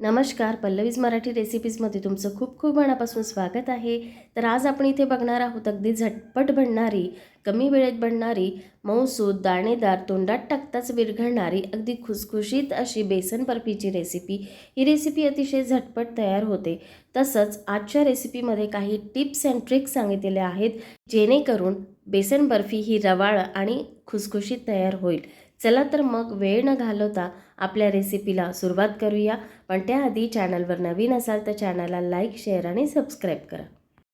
नमस्कार पल्लवीज मराठी रेसिपीजमध्ये तुमचं खूप खूप मनापासून स्वागत आहे. तर आज आपण इथे बघणार आहोत अगदी झटपट बनणारी कमी वेळेत बनणारी मऊसूद दाणेदार तोंडात टाकताच विरघळणारी अगदी खुसखुशीत अशी बेसन बर्फीची रेसिपी. ही रेसिपी अतिशय झटपट तयार होते. तसंच आजच्या रेसिपीमध्ये काही टिप्स अँड ट्रिक्स सांगितलेल्या आहेत जेणेकरून बेसन बर्फी ही रवाळ आणि खुसखुशीत तयार होईल. चला तर मग वेळ न घालवता आपल्या रेसिपीला सुरुवात करूया. पण त्याआधी चॅनलवर नवीन असाल तर चॅनलला लाईक शेअर आणि सबस्क्राईब करा.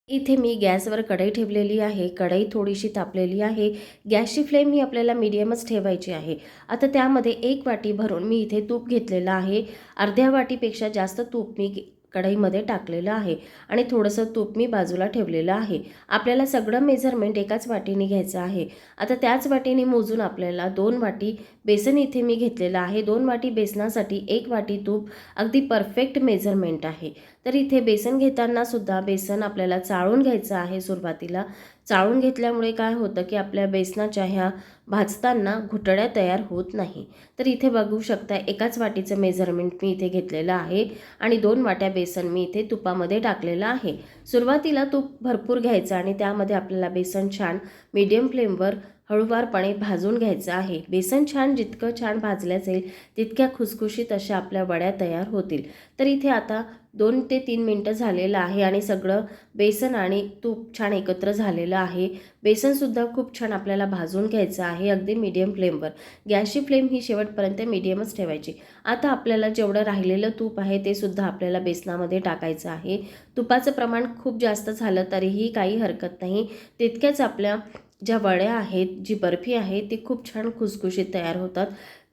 इथे मी गॅसवर कढई ठेवलेली आहे. कढई थोडीशी तापलेली आहे. गॅसची फ्लेम ही आपल्याला मीडियमच ठेवायची आहे. आता त्यामध्ये एक वाटी भरून मी इथे तूप घेतलेलं आहे. अर्ध्या वाटीपेक्षा जास्त तूप मी कढईमध्ये टाकलेलं आहे. आणि थोडंसं तूप मी बाजूला ठेवलेलं आहे. आपल्याला सगळं मेजरमेंट एकाच वाटीने घ्यायचं आहे. आता त्याच वाटीने मोजून आपल्याला दोन वाटी बेसन इथे मी घेतलेलं आहे. दोन वाटी बेसनासाठी एक वाटी तूप. अगदी परफेक्ट मेजरमेंट आहे. तर इथे बेसन घेताना सुद्धा बेसन आपल्याला चाळून घ्यायचं आहे सुरुवातीला. चाळून घेतल्यामुळे काय होतं की आपल्या बेसनाच्या ह्या भाजताना घुटड्या तयार होत नाही. तर इथे बघू शकता एकाच वाटीचं मेजरमेंट मी इथे घेतलेलं आहे आणि दोन वाट्या बेसन मी इथे तुपामध्ये टाकलेलं आहे. सुरुवातीला तूप भरपूर घ्यायचं आणि त्यामध्ये आपल्याला बेसन छान मीडियम फ्लेमवर हळूवारपणे भाजून घ्यायचं आहे. बेसन छान जितकं छान भाजल्या जाईल तितक्या खुसखुशीत अशा आपल्या वड्या तयार होतील. तर इथे आता दोन ते तीन मिनटं झालेलं आहे आणि सगळं बेसन आणि तूप छान एकत्र झालेलं आहे. बेसनसुद्धा खूप छान आपल्याला भाजून घ्यायचं आहे अगदी मीडियम फ्लेमवर गॅसची फ्लेम ही शेवटपर्यंत मीडियमच ठेवायची. आता आपल्याला जेवढं राहिलेलं तूप आहे ते सुद्धा आपल्याला बेसनामध्ये टाकायचं आहे. तुपाचं प्रमाण खूप जास्त झालं तरीही काही हरकत नाही. तितक्याच आपल्या ज्या वड्या आहेत जी बर्फी आहे ती खूप छान खुसखुशीत तयार होतात.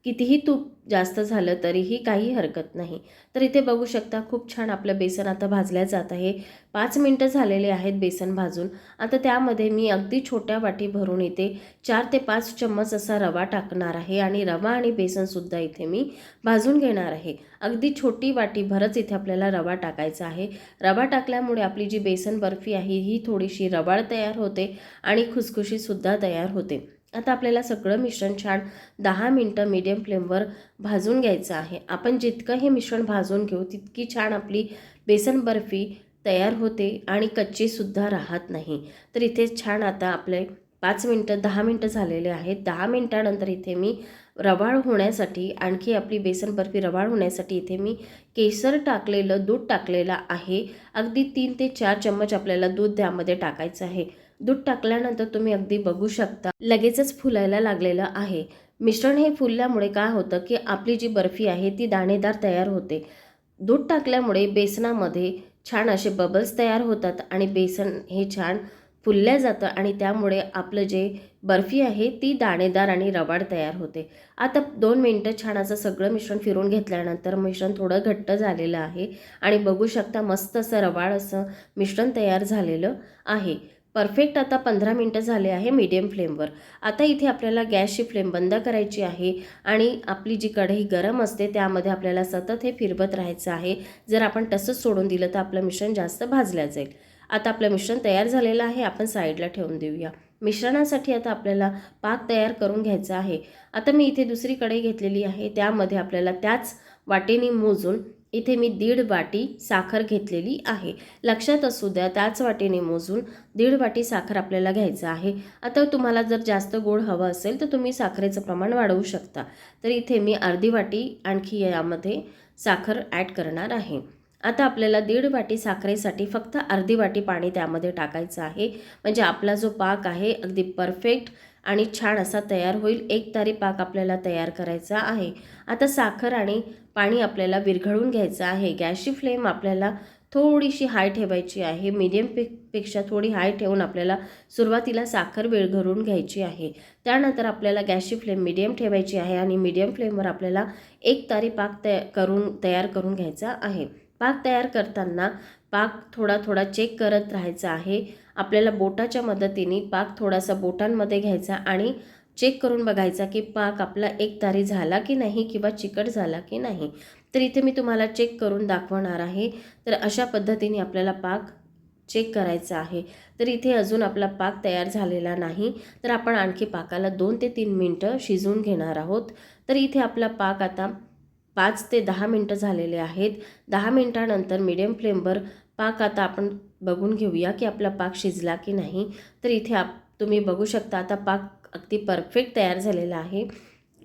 कितीही तूप जास्त झालं तरीही काही हरकत नाही. तर इथे बघू शकता खूप छान आपलं बेसन आता भाजल्या जात आहे. पाच मिनटं झालेले आहेत बेसन भाजून. आता त्यामध्ये मी अगदी छोट्या वाटी भरून इथे चार ते पाच चम्मच असा रवा टाकणार आहे आणि रवा आणि बेसनसुद्धा इथे मी भाजून घेणार आहे. अगदी छोटी वाटी भरच इथे आपल्याला रवा टाकायचा आहे. रवा टाकल्यामुळे आपली जी बेसन बर्फी आहे ही थोडीशी रवाळ तयार होते आणि खुसखुशीसुद्धा तयार होते. आता आपल्याला सगळं मिश्रण छान दहा मिनटं मीडियम फ्लेमवर भाजून घ्यायचं आहे. आपण जितकं हे मिश्रण भाजून घेऊ तितकी छान आपली बेसन बर्फी तयार होते आणि कच्चीसुद्धा राहत नाही. तर इथे छान आता आपले पाच मिनटं दहा मिनटं झालेले आहेत. दहा मिनटानंतर इथे मी रवाळ होण्यासाठी आणखी आपली बेसन बर्फी रवाळ होण्यासाठी इथे मी केसर टाकलेलं दूध टाकलेलं आहे. अगदी तीन ते चार चम्मच आपल्याला दूध त्यामध्ये टाकायचं आहे. दूध टाकल्यानंतर तुम्ही अगदी बघू शकता लगेचच फुलायला लागलेलं आहे. मिश्रण हे फुलल्यामुळे काय होतं की आपली जी बर्फी आहे ती दाणेदार तयार होते. दूध टाकल्यामुळे बेसनामध्ये छान असे बबल्स तयार होतात आणि बेसन हे छान फुलल्या जातं आणि त्यामुळे आपलं जे बर्फी आहे ती दाणेदार आणि रवाड तयार होते. आता दोन मिनटं छान असं सगळं मिश्रण फिरून घेतल्यानंतर मिश्रण थोडं घट्ट झालेलं आहे आणि बघू शकता मस्त असं रवाळ असं मिश्रण तयार झालेलं आहे. परफेक्ट आता पंधरा मिनटं झाले आहे मीडियम फ्लेमवर आता इथे आपल्याला गॅसची फ्लेम बंद करायची आहे आणि आपली जी कढई गरम असते त्यामध्ये आपल्याला सतत हे फिरवत राहायचं आहे. जर आपण तसंच सोडून दिलं तर आपलं मिश्रण जास्त भाजलं जाईल. आता आपलं मिश्रण तयार झालेलं आहे. आपण साईडला ठेवून देऊया. मिश्रणासाठी आता आपल्याला पाक तयार करून घ्यायचा आहे. आता मी इथे दुसरी कढई घेतलेली आहे. त्यामध्ये आपल्याला त्याच वाटेने मोजून इथे मी दीड वाटी साखर घेतलेली आहे. लक्षात असू द्या त्याच वाटीने मोजून दीड वाटी साखर आपल्याला घ्यायचं आहे. आता तुम्हाला जर जास्त गोड हवं असेल तर तुम्ही साखरेचं प्रमाण वाढवू शकता. तर इथे मी अर्धी वाटी आणखी यामध्ये साखर ॲड करणार आहे. आता आपल्याला दीड वाटी साखरेसाठी फक्त अर्धी वाटी पाणी त्यामध्ये टाकायचं आहे. म्हणजे आपला जो पाक आहे अगदी परफेक्ट आणि छान असा तयार होईल. एक तारी पाक आपल्याला तयार करायचा आहे. आता साखर आणि पाणी आपल्याला विरघळून घ्यायचं आहे. गॅसची फ्लेम आपल्याला थोडीशी हाय ठेवायची आहे. मीडियम पे पेक्षा थोडी हाय ठेवून आपल्याला सुरुवातीला साखर विरघळून घ्यायची आहे. त्यानंतर आपल्याला गॅसची फ्लेम मिडियम ठेवायची आहे आणि मीडियम फ्लेमवर आपल्याला एक तारी पाक तया करून तयार करून घ्यायचा आहे. पाक तयार करताना पाक थोडा थोडा चेक करत राहायचा आहे. आपल्याला बोटाच्या मदतीने पाक थोडासा बोटांमध्ये घ्यायचा आणि चेक करून बघायचा की पाक आपला एक तारी झाला की नाही किंवा चिकट झाला की नाही. तर इथे मी तुम्हाला चेक करून दाखवणार आहे. तर अशा पद्धतीने आपल्याला पाक चेक करायचा आहे. तर इथे अजून आपला पाक तयार झालेला नाही. तर आपण आणखी पाकाला दोन ते तीन मिनटं शिजवून घेणार आहोत. तर इथे आपला पाक आता पाच ते दहा मिनटं झालेले आहेत. दहा मिनटानंतर मिडियम फ्लेमवर पाक आता आपण बघून घेऊया की आपला पाक शिजला की नाही. तर इथे आप तुम्ही बघू शकता आता पाक अगदी परफेक्ट तयार झालेला आहे.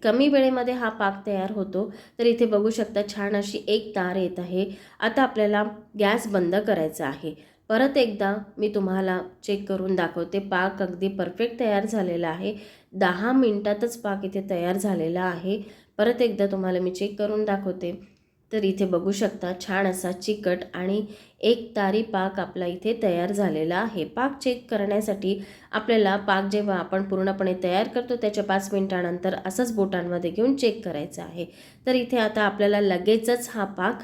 कमी वेळेमध्ये हा पाक तयार होतो. तर इथे बघू शकता छान अशी एक तार येत आहे. आता आपल्याला गॅस बंद करायचा आहे. परत एकदा मी तुम्हाला चेक करून दाखवते. पाक अगदी परफेक्ट तयार झालेला आहे. दहा मिनटातच पाक इथे तयार झालेला आहे. परत एकदा तुम्हाला मी चेक करून दाखवते. तर इथे बघू शकता छान असा चिकट आणि एक तारी पाक आपला इथे तयार झालेला आहे. पाक चेक करण्यासाठी आपल्याला पाक जेव्हा आपण पूर्णपणे तयार करतो त्याच्या पाच मिनिटानंतर असंच बोटांमध्ये घेऊन चेक करायचं आहे. तर इथे आता आपल्याला लगेचच हा पाक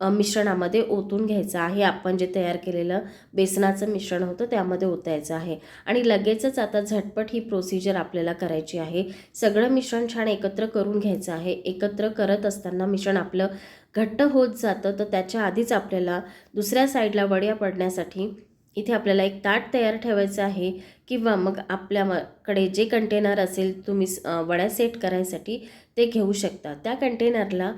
मिश्रणामध्ये ओतून घ्यायचं आहे. आपण जे तयार केलेलं बेसनाचं मिश्रण होतं त्यामध्ये ओतायचं आहे. आणि लगेचच आता झटपट ही प्रोसिजर आपल्याला करायची आहे. सगळं मिश्रण छान एकत्र करून घ्यायचं आहे. एकत्र करत असताना मिश्रण आपलं घट्ट होत जातं. तर त्याच्या आधीच आपल्याला दुसऱ्या साईडला वड्या पडण्यासाठी इथे आपल्याला एक ताट तयार ठेवायचं आहे. किंवा मग आपल्याकडे जे कंटेनर असेल तुम्ही वड्या सेट करायसाठी ते घेऊ शकता. त्या कंटेनरला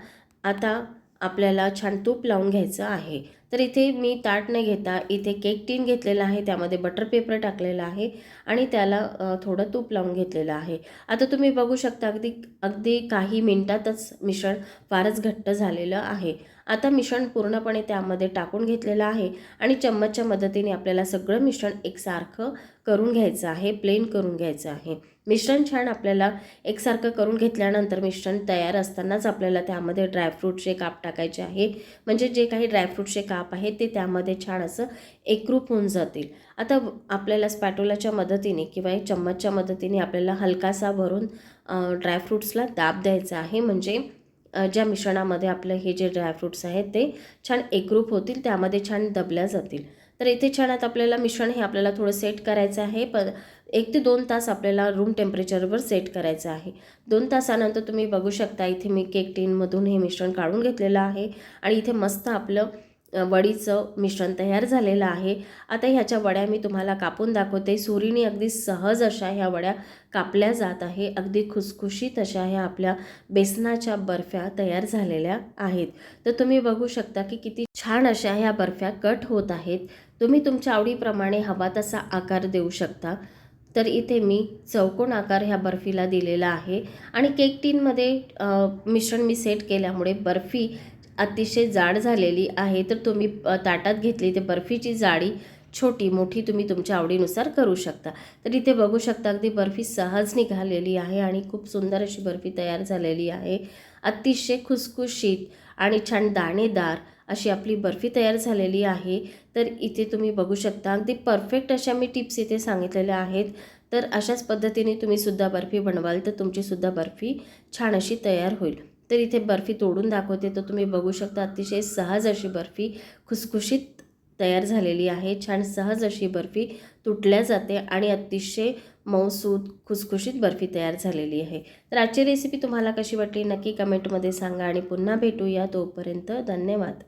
आता आपल्याला छान तूप लावून घ्यायचं आहे. तर इथे मी ताट न घेता इथे केक टीन घेतलेला आहे. त्यामध्ये बटर पेपर टाकलेला आहे आणि त्याला थोडं तूप लावून घेतलेलं आहे. आता तुम्ही बघू शकता अगदी अगदी काही मिनटातच मिश्रण फारच घट्ट झालेलं आहे. आता मिश्रण पूर्णपणे त्यामध्ये टाकून घेतलेलं आहे आणि चम्मचच्या मदतीने आपल्याला सगळं मिश्रण एकसारखं करून घ्यायचं आहे प्लेन करून घ्यायचं आहे. मिश्रण छान आपल्याला एकसारखं करून घेतल्यानंतर मिश्रण तयार असतानाच आपल्याला त्यामध्ये ड्रायफ्रूटचे काप टाकायचे आहे म्हणजे जे काही ड्रायफ्रूटचे काप आहेत ते त्यामध्ये छान असं एकरूप होऊन जातील. आता आपल्याला स्पॅटोलाच्या मदतीने किंवा एक चम्मचच्या मदतीने आपल्याला हलकासा भरून ड्रायफ्रूट्सला दाब द्यायचा आहे. म्हणजे ज्या मिश्रणामध्ये आपलं हे जे ड्रायफ्रूट्स आहेत ते छान एकरूप होतील त्यामध्ये छान दबल्या जातील. तर इथे छान आता आपल्याला मिश्रण हे आपल्याला थोडं सेट करायचं आहे. प एक ते दोन तास आपल्याला रूम टेम्परेचरवर सेट करायचं आहे. दोन तासानंतर तुम्ही बघू शकता इथे मी केक टीनमधून हे मिश्रण काढून घेतलेलं आहे. आणि इथे मस्त आपलं वडीचं मिश्रण तयार झालेलं आहे. आता ह्याच्या वड्या मी तुम्हाला कापून दाखवते. सुरीने अगदी सहज अशा ह्या वड्या कापल्या जात आहे. अगदी खुसखुशीत अशा ह्या आपल्या बेसनाच्या बर्फ्या तयार झालेल्या आहेत. तर तुम्ही बघू शकता की किती छान अशा ह्या बर्फ्या कट होत आहेत. तुम्ही तुमच्या आवडीप्रमाणे हवा तसा आकार देऊ शकता. तर इथे मी चौकोन आकार ह्या बर्फीला दिलेला आहे. आणि केक टीनमध्ये मिश्रण मी सेट केल्यामुळे बर्फी अतिशय जाड झालेली आहे तर तुम्ही ताटात घेतली ते बर्फीची जाडी छोटी मोठी तुम्ही तुमच्या आवडीनुसार करू शकता. तर इथे बघू शकता अगदी बर्फी सहज निघालेली आहे आणि खूप सुंदर अशी बर्फी तयार झालेली आहे. अतिशय खुसखुशीत आणि छान दाणेदार अशी आपली बर्फी तयार झालेली आहे. तर इथे तुम्ही बघू शकता अगदी परफेक्ट अशा मी टिप्स इथे सांगितलेल्या आहेत. तर अशाच पद्धतीने तुम्ही सुद्धा बर्फी बनवाल तर तुमचीसुद्धा बर्फी छान अशी तयार होईल. तर इथे बर्फी तोडून दाखवते. तर तुम्ही बघू शकता अतिशय सहज अशी बर्फी खुसखुशीत तयार झालेली आहे. छान सहज अशी बर्फी तुटल्या जाते आणि अतिशय मऊसूद खुसखुशीत बर्फी तयार झालेली आहे. तर आजची रेसिपी तुम्हाला कशी वाटली? नक्की कमेंटमध्ये सांगा आणि पुन्हा भेटूया. तोपर्यंत धन्यवाद.